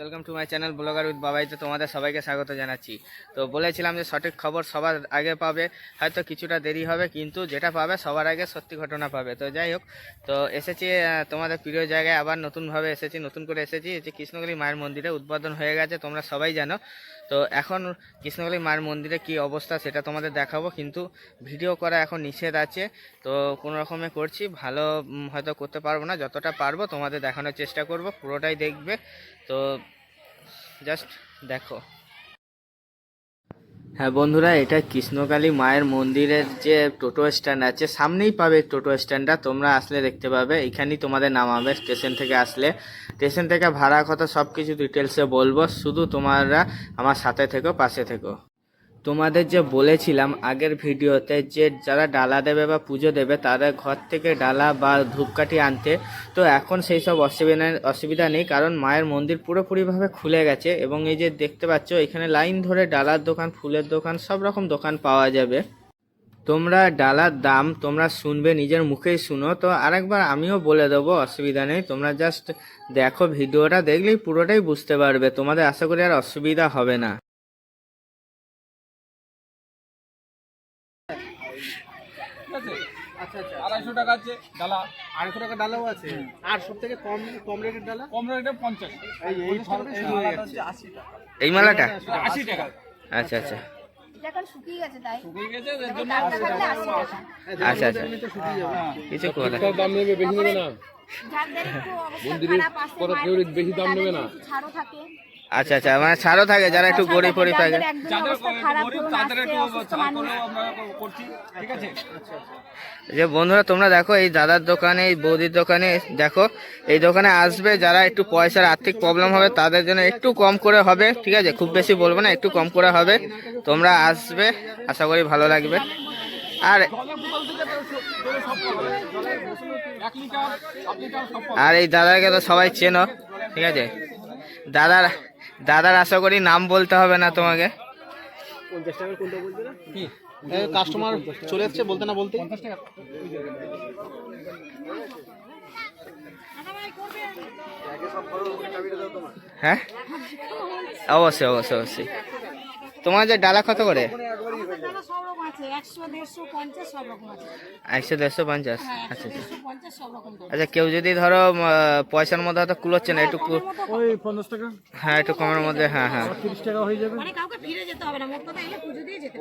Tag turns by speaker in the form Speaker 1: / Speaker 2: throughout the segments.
Speaker 1: Welcome to my channel blogger with বাবাইতে তোমাদের সবাইকে স্বাগত জানাচ্ছি। তো বলেছিলাম যে সঠিক খবর সবার আগে পাবে, হয়তো কিছুটা দেরি হবে, কিন্তু যেটা পাবে সবার আগে সত্যি ঘটনা পাবে। তো যাই হোক, তো এসেছি তোমাদের প্রিয় জায়গায়, আবার নতুনভাবে এসেছি, নতুন করে এসেছি। যে কৃষ্ণগিরি মায়ের মন্দিরে উদ্বোধন হয়ে গেছে, তোমরা সবাই জানো। তো এখন কৃষ্ণকালী মায়ের মন্দিরে কি অবস্থা সেটা তোমাদের দেখাবো, কিন্তু ভিডিও করা এখন নিষেধ আছে। তো কোনো রকমে করছি, ভালো হয়তো করতে পারব না, যতটা পারব তোমাদের দেখানোর চেষ্টা করব, পুরোটাই দেখবে। তো জাস্ট দেখো। হ্যাঁ বন্ধুরা, এটা কৃষ্ণকালী মায়ের মন্দিরের যে টোটো স্ট্যান্ড আছে, সামনেই পাবে টোটো স্ট্যান্ডটা। তোমরা আসলে দেখতে পাবে, এখানেই তোমাদের নামাবে স্টেশন থেকে আসলে। স্টেশন থেকে ভাড়া কথা সব কিছু ডিটেলসে বলব, শুধু তোমরা আমার সাথে থেকো, পাশে থেকো। তোমাদের যে বলেছিলাম আগের ভিডিওতে যে যারা ডালা দেবে বা পুজো দেবে, তাদের ঘর থেকে ডালা বা ধূপকাঠি আনতে, তো এখন সেই সব অসুবিধা অসুবিধা নেই, কারণ মায়ের মন্দির পুরোপুরিভাবে খুলে গেছে এবং এই যে দেখতে পাচ্ছ, এখানে লাইন ধরে ডালার দোকান, ফুলের দোকান, সব রকম দোকান পাওয়া যাবে। তোমরা ডালার দাম তোমরা শুনবে, নিজের মুখেই শুনো। তো আরেকবার আমিও বলে দেবো, অসুবিধা নেই, তোমরা জাস্ট দেখো, ভিডিওটা দেখলেই পুরোটাই বুঝতে পারবে। তোমাদের আশা করি আর অসুবিধা হবে না
Speaker 2: ঠিক আছে
Speaker 3: আচ্ছা আচ্ছা
Speaker 2: আড়াইশো টাকা আছে ডালা।
Speaker 3: আড়াইশো টাকা ডালাও আছে? আর সব থেকে কম কম রেটের ডালা?
Speaker 2: কম রেটে পঞ্চাশ।
Speaker 3: এই হয়ে
Speaker 1: মালাটা?
Speaker 2: আশি টাকা।
Speaker 1: আচ্ছা আচ্ছা।
Speaker 4: এটা এখন শুকিয়ে গেছে তাই?
Speaker 2: শুকিয়ে গেছে এর জন্য
Speaker 4: টাটকা থাকলে আশি টাকা।
Speaker 1: আচ্ছা আচ্ছা।
Speaker 3: এমনি তো শুকিয়ে যাবে
Speaker 1: কিছু
Speaker 5: দাম নেবে বেশি নেবে না। কেউ বেশি দাম নেবে না।
Speaker 4: থাকে
Speaker 1: আচ্ছা আচ্ছা মানে ছাড়ও থাকে যারা একটু গরিব গরিব থাকে।
Speaker 2: গরিব আছে?
Speaker 1: যে বন্ধুরা তোমরা দেখো এই দাদার দোকানে এই বৌদির দোকানে দেখো এই দোকানে আসবে যারা একটু পয়সার আর্থিক প্রবলেম হবে তাদের জন্য একটু কম করে হবে ঠিক আছে? খুব বেশি বলব না একটু কম করে হবে। তোমরা আসবে আশা করি ভালো লাগবে। আর
Speaker 2: থেকে
Speaker 1: আর এই দাদাকে তো সবাই চেনো ঠিক আছে? দাদার দাদার আশা করি নাম বলতে হবে না তোমাকে।
Speaker 3: পঞ্চাশ টাকার কোনটা বলতে না কাস্টমার চলে এসছে বলতে না বলতে?
Speaker 1: হ্যাঁ? অবশ্যই অবশ্যই অবশ্যই। তোমার যে ডালা কত করে
Speaker 4: দাদা সব রকম আছে একশো দেড়শো পঞ্চাশ সব রকম আছে।
Speaker 1: একশো দেড়শো পঞ্চাশ?
Speaker 4: হ্যাঁ
Speaker 1: আচ্ছা আচ্ছা। আচ্ছা কেউ যদি ধরো পয়সার মধ্যে হয়তো কুলোচ্ছে না একটু
Speaker 3: ওই পঞ্চাশ টাকা?
Speaker 1: হ্যাঁ একটু কমের মধ্যে হ্যাঁ হ্যাঁ।
Speaker 3: তিরিশ টাকা হয়ে যাবে।
Speaker 4: মানে কাউকে ফিরে যেতে হবে না মোট কথা এলে পুজো দিয়ে যেতে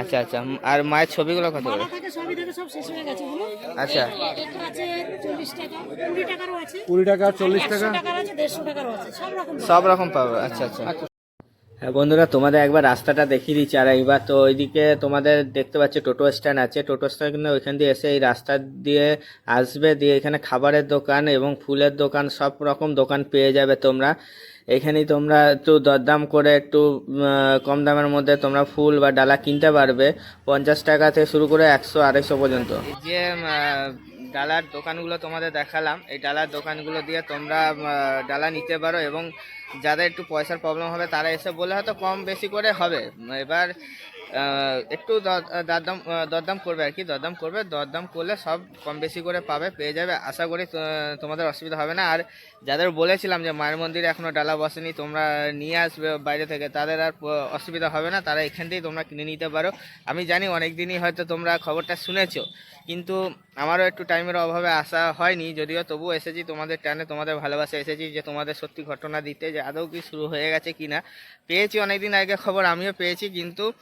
Speaker 1: আচ্ছা আচ্ছা। আর মায়ের ছবিগুলো কত? করে
Speaker 4: মালা থাকে সবই থাকে সব শেষ হয়ে গেছে ওগুলো
Speaker 1: আচ্ছা।
Speaker 4: একটু আছে চল্লিশ টাকা কুড়ি টাকারও আছে।
Speaker 3: কুড়ি টাকা চল্লিশ
Speaker 4: একশো টাকার আছে দেড়শো টাকারও আছে সব রকম
Speaker 1: সব রকম পাবে আচ্ছা। আচ্ছা। হ্যাঁ বন্ধুরা, তোমাদের একবার রাস্তাটা দেখিয়ে দিচ্ছি। আর এইবার তো ওইদিকে তোমাদের দেখতে পাচ্ছি টোটো স্ট্যান্ড আছে। টোটো স্ট্যান্ড কিন্তু ওইখান দিয়ে এসে এই রাস্তা দিয়ে আসবে। দিয়ে এখানে খাবারের দোকান এবং ফুলের দোকান, সব রকম দোকান পেয়ে যাবে তোমরা। এখানেই তোমরা একটু দরদাম করে একটু কম দামের মধ্যে তোমরা ফুল বা ডালা কিনতে পারবে। পঞ্চাশ টাকা থেকে শুরু করে একশো, আড়াইশো পর্যন্ত। যে ডালার দোকানগুলো তোমাদের দেখালাম। এই ডালার দোকানগুলো দিয়ে তোমরা ডালা নিতে পারো এবং যাদের একটু পয়সার প্রবলেম হবে, তারা এসে বলে হয়তো কম বেশি করে হবে। এবার একটু দর- দরদাম দরদাম করবে আর কি, দরদাম করবে। দরদাম করলে সব কম বেশি করে পাবে, পেয়ে যাবে। আশা করি তোমাদের অসুবিধা হবে না। আর যাদের বলেছিলাম যে মায়ের মন্দিরে এখনও ডালা বসেনি, তোমরা নিয়ে আসবে বাইরে থেকে, তাদের আর অসুবিধা হবে না। তারা এখান থেকেই তোমরা কিনে নিতে পারো। আমি জানি অনেক দিনই হয়তো তোমরা খবরটা শুনেছো, কিন্তু আমারও একটু টাইমের অভাবে আসা হয়নি। যদিও তবুও এসেছি তোমাদের টানে, তোমাদের ভালোবাসা এসেছি যে তোমাদের সত্যি ঘটনা দিতে যে আদৌ কি শুরু হয়ে গেছে কি না পেয়েছি অনেকদিন আগে খবর, আমিও পেয়েছি, কিন্তু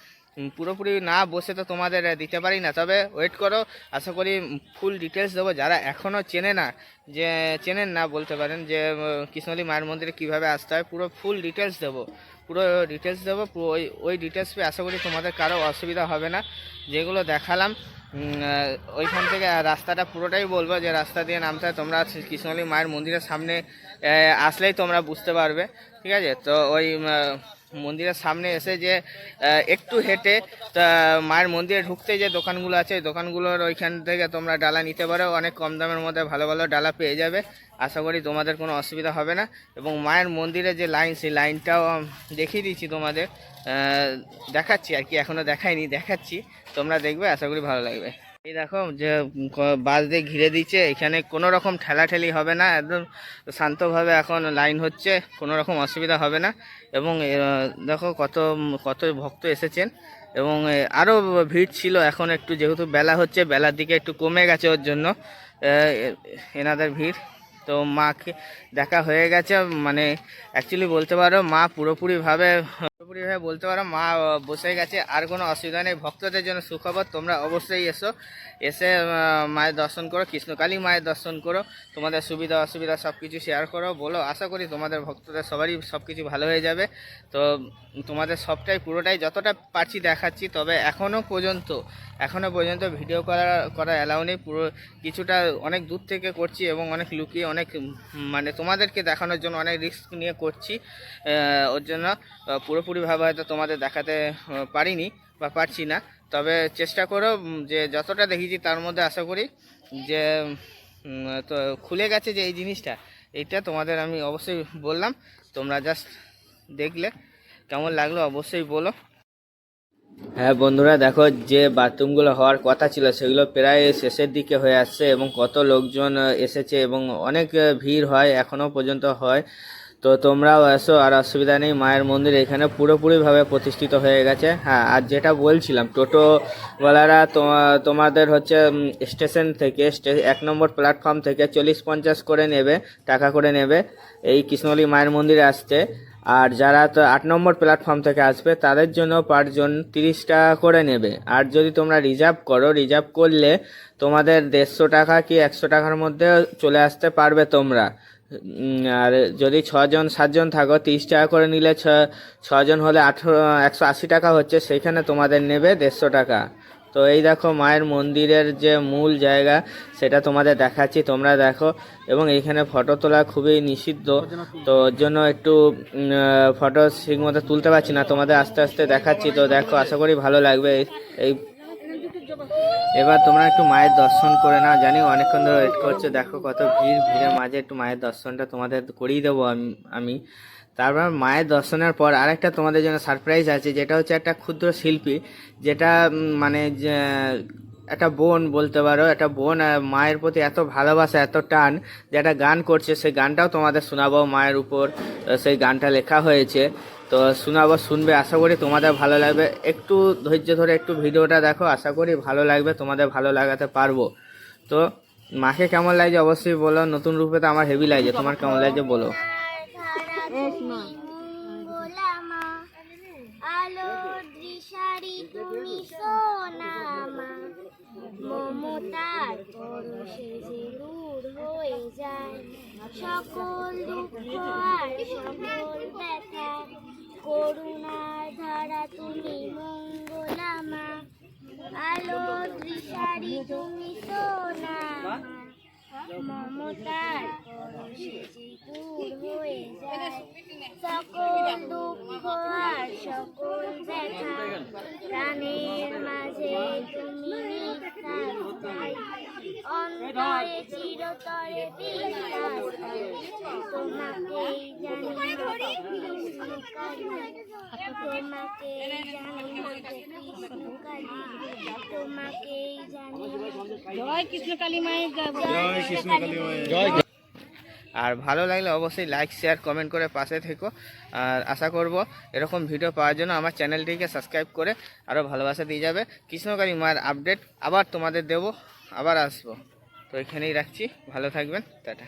Speaker 1: পুরোপুরি না বসে তো তোমাদের দিতে পারি না। তবে ওয়েট করো, আশা করি ফুল ডিটেলস দেবো। যারা এখনও চেনে না, যে চেনেন না বলতে পারেন, যে কৃষ্ণলী মায়ের মন্দিরে কীভাবে আসতে হয়, পুরো ফুল ডিটেলস দেবো। পুরো ডিটেলস দেবো ওই ওই ডিটেলস পেয়ে আশা করি তোমাদের কারও অসুবিধা হবে না। যেগুলো দেখালাম ওইখান থেকে রাস্তাটা পুরোটাই বলব, যে রাস্তা দিয়ে নামতে তোমরা কৃষ্ণলী মায়ের মন্দিরের সামনে আসলেই তোমরা বুঝতে পারবে। ঠিক আছে? তো ওই মন্দিরের সামনে এসে যে একটু হেঁটে মায়ের মন্দিরে ঢুকতে যে দোকানগুলো আছে ওই দোকানগুলোর ওইখান থেকে তোমরা ডালা নিতে পারো। অনেক কম দামের মধ্যে ভালো ভালো ডালা পেয়ে যাবে। আশা করি তোমাদের কোনো অসুবিধা হবে না। এবং মায়ের মন্দিরে যে লাইন, সেই লাইনটাও দেখিয়ে দিচ্ছি তোমাদের। দেখাচ্ছি আর কি এখনও দেখাইনি, দেখাচ্ছি। তোমরা দেখবে, আশা করি ভালো লাগবে। এই দেখো যে বাস দিয়ে ঘিরে দিচ্ছে, এখানে কোনো রকম ঠেলাঠেলি হবে না, একদম শান্তভাবে এখন লাইন হচ্ছে, কোনো রকম অসুবিধা হবে না। এবং দেখো কত কত ভক্ত এসেছেন, এবং আরও ভিড় ছিল, এখন একটু যেহেতু বেলা হচ্ছে, বেলার দিকে একটু কমে গেছে ওর জন্য এনাদের ভিড়। তো মাকে দেখা হয়ে গেছে মানে অ্যাকচুয়ালি বলতে পারো মা পুরোপুরিভাবে পুরোপুরিভাবে বলতে পারো মা বসে গেছে, আর কোনো অসুবিধা নেই। ভক্তদের জন্য সুখবর, তোমরা অবশ্যই এসো, এসে মায়ের দর্শন করো, কৃষ্ণকালী মায়ের দর্শন করো, তোমাদের সুবিধা অসুবিধা সব কিছু শেয়ার করো, বলো, আশা করি তোমাদের ভক্তদের সবারই সব কিছু ভালো হয়ে যাবে। তো তোমাদের সবটাই, পুরোটাই যতটা পারছি দেখাচ্ছি, তবে এখনও পর্যন্ত এখনও পর্যন্ত ভিডিও করা করা অ্যালাউ নেই। পুরো কিছুটা অনেক দূর থেকে করছি এবং অনেক লুকিয়ে, অনেক উম, মানে তোমাদেরকে দেখানোর জন্য অনেক রিস্ক নিয়ে করছি। ওর জন্য পুরোপুরিভাবে হয়তো তোমাদের দেখাতে পারিনি বা পারছি না। তবে চেষ্টা করো যে যতটা দেখেছি তার মধ্যে আশা করি যে তো খুলে গেছে যে এই জিনিসটা। এইটা তোমাদের আমি অবশ্যই বললাম। তোমরা জাস্ট দেখলে। কেমন লাগল অবশ্যই বলো। হ্যাঁ বন্ধুরা, দেখো যে বাথরুমগুলো হওয়ার কথা ছিল, সেগুলো প্রায় শেষের দিকে হয়ে আসছে এবং কত লোকজন এসেছে এবং অনেক ভিড় হয় এখনও পর্যন্ত হয়। তো তোমরাও এসো, আর অসুবিধা নেই, মায়ের মন্দির এখানে পুরোপুরিভাবে প্রতিষ্ঠিত হয়ে গেছে। হ্যাঁ আর যেটা বলছিলাম টোটোওয়ালারা তোমা- তোমাদের হচ্ছে স্টেশন থেকে এক নম্বর প্ল্যাটফর্ম থেকে চল্লিশ পঞ্চাশ করে নেবে, টাকা করে নেবে। এই কৃষ্ণলী মায়ের মন্দিরে আসতে আর যারা তো আট নম্বর প্ল্যাটফর্ম থেকে আসবে, তাদের জন্য পারজন তিরিশ টাকা করে নেবে। আর যদি তোমরা রিজার্ভ করো রিজার্ভ করলে তোমাদের দেড়শো টাকা কি একশো টাকার মধ্যে চলে আসতে পারবে তোমরা। আর যদি ছজন সাতজন থাকো, তিরিশ টাকা করে নিলে ছ ছজন হলে আঠেরো, একশো আশি টাকা হচ্ছে, সেখানে তোমাদের নেবে দেড়শো টাকা। তো এই দেখো মায়ের মন্দিরের যে মূল জায়গা, সেটা তোমাদের দেখাচ্ছি, তোমরা দেখো। এবং এইখানে ফটো তোলা খুবই নিষিদ্ধ। তো ওর জন্য একটু ফটো ঠিক মতো তুলতে পারছি না, তোমাদের আস্তে আস্তে দেখাচ্ছি। তো দেখো, আশা করি ভালো লাগবে। এই- এবার তোমরা একটু মায়ের দর্শন করে নাও। জানি অনেকক্ষণ ধরে ওয়েট করছ। দেখো কত ভিড়, ভিড়ের মাঝে একটু মায়ের দর্শনটা তোমাদের করিয়ে দেবো আমি। তারপর মায়ের দর্শনের পর আরেকটা তোমাদের জন্য সারপ্রাইজ আছে, যেটা হচ্ছে একটা ক্ষুদ্র শিল্পী, যেটা মানে একটা বোন বলতে পারো, একটা বোন মায়ের প্রতি এত ভালোবাসা, এত টান, যে একটা গান করছে, সেই গানটাও তোমাদের শোনাবো মায়ের উপর সেই গানটা লেখা হয়েছে। তো শোনাবো, শুনবে, আশা করি তোমাদের ভালো লাগবে। একটু ধৈর্য ধরে একটু ভিডিওটা দেখো, আশা করি ভালো লাগবে, তোমাদের ভালো লাগাতে পারব। তো মাকে কেমন লাগছে অবশ্যই বলো, নতুন রূপে তো আমার হেভি লাগছে, তোমার কেমন লাগছে বলো।
Speaker 6: মঙ্গলামা আলো দৃশারি তুমি সোনামা মমতার পরশে যে দূর হয়ে যায় সকল দুঃখ সকল ব্যথা করুণার ধারা তুমি মঙ্গলামা আলো দৃশারি তুমি সোনামা। মমতার পরশে হয়ে যায় সকল দুঃখ আর সকল ব্যথা প্রাণের মাঝে তুমি চাই অন্তরে চিরতরে তোমাকেই জানি তোমাকেই জানি তোমাকেই জানি
Speaker 4: জয় কৃষ্ণ কালী মায়ের।
Speaker 3: জয়।
Speaker 1: আর ভালো লাগলে অবশ্যই লাইক শেয়ার কমেন্ট করে পাশে থেকো। আর আশা করব এরকম ভিডিও পাওয়ার জন্য আমার চ্যানেলটিকে সাবস্ক্রাইব করে আরও ভালোবাসা দিয়ে যাবে। কৃষ্ণকালী মায়ের আপডেট আবার তোমাদের দেব, আবার আসব। তো এখানেই রাখছি। ভালো থাকবেন। টাটা।